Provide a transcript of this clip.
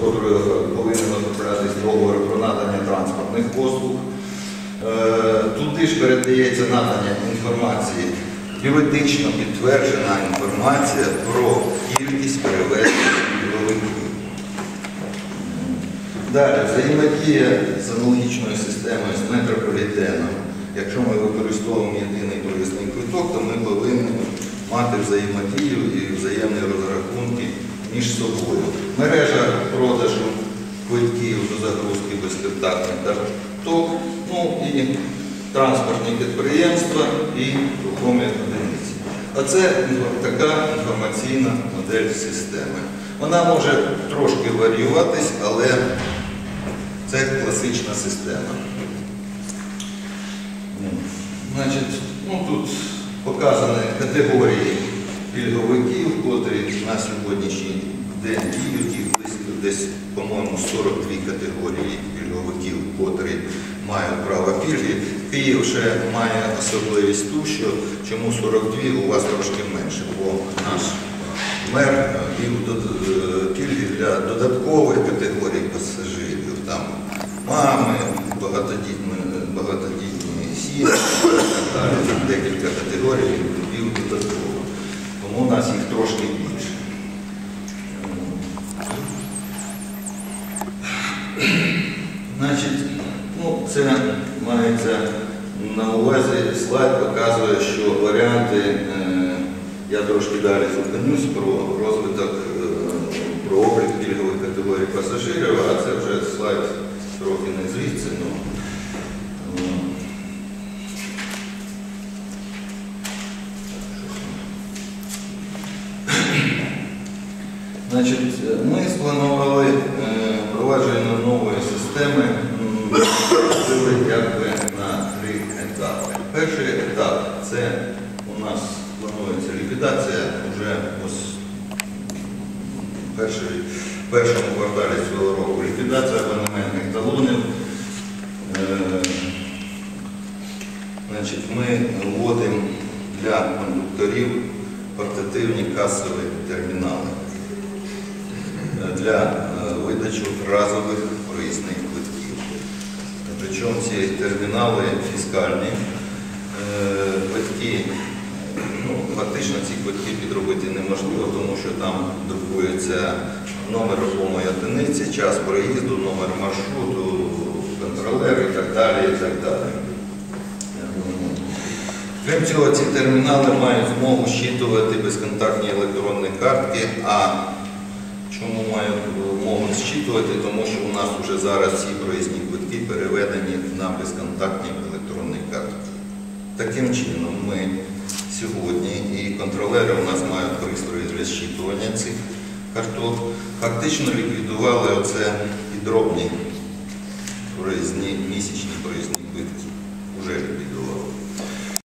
котрою повинен оформлятися договор про надання транспортних послуг. Е, Туди ж передається надання інформації, юридично підтверджена інформація про кількість перевезень пільговиків. Далі, взаємодія з аналогічною системою з метрополітеном. Якщо ми використовуємо єдиний проїзний квиток, то ми повинні мати взаємодію і взаємні розрахунки між собою. Мережа продажу квитків до загрузки безконтактних карток, ну і транспортні підприємства і рухомі одиниці. Оце така інформаційна модель системи. Вона може трошки варіюватись, але це класична система. Значить, ну, тут показані категорії пільговиків, котрі 42 категорії пільговиків, котрі мають право пільги. Київ ще має особливість ту, що чому 42 у вас трошки менше, бо наш мер е, вів е, пільги для додаткових категорій пасажирів, там мами, багатодітні, багатодітні сім'ї, декілька категорій вів додатково. Тому у нас їх трошки більше. Значить, ну, це мається на увазі, слайд показує, що варіанти, е, я трошки далі зупинюсь про розвиток, е, про облік пільгових категорій пасажирів, а це вже слайд трохи не звідси. Ну, Значить, ми спланували впровадження нової системи зробили якби на три етапи. Перший етап це у нас планується ліквідація вже ось в першому кварталі цього року ліквідація абонементних талонів. Е, ми вводимо для кондукторів портативні касові термінали для видачі разових проїзних квитків. Причому ці термінали фіскальні. Е, Квитки, ну, фактично ці квитки підробити неможливо, тому що там друкується номер рухомої одиниці, час проїзду, номер маршруту, контролер і так далі. І так далі. Крім цього, ці термінали мають змогу щитувати безконтактні електронні картки, а Чому маю змогу зчитувати? Тому що у нас вже зараз всі проїзні квитки переведені на безконтактні електронні картки. Таким чином, ми сьогодні і контролери у нас мають пристрої для зчитування цих карток. Фактично ліквідували оце і дробні проїзні, місячні проїзні квитки. Уже ліквідували.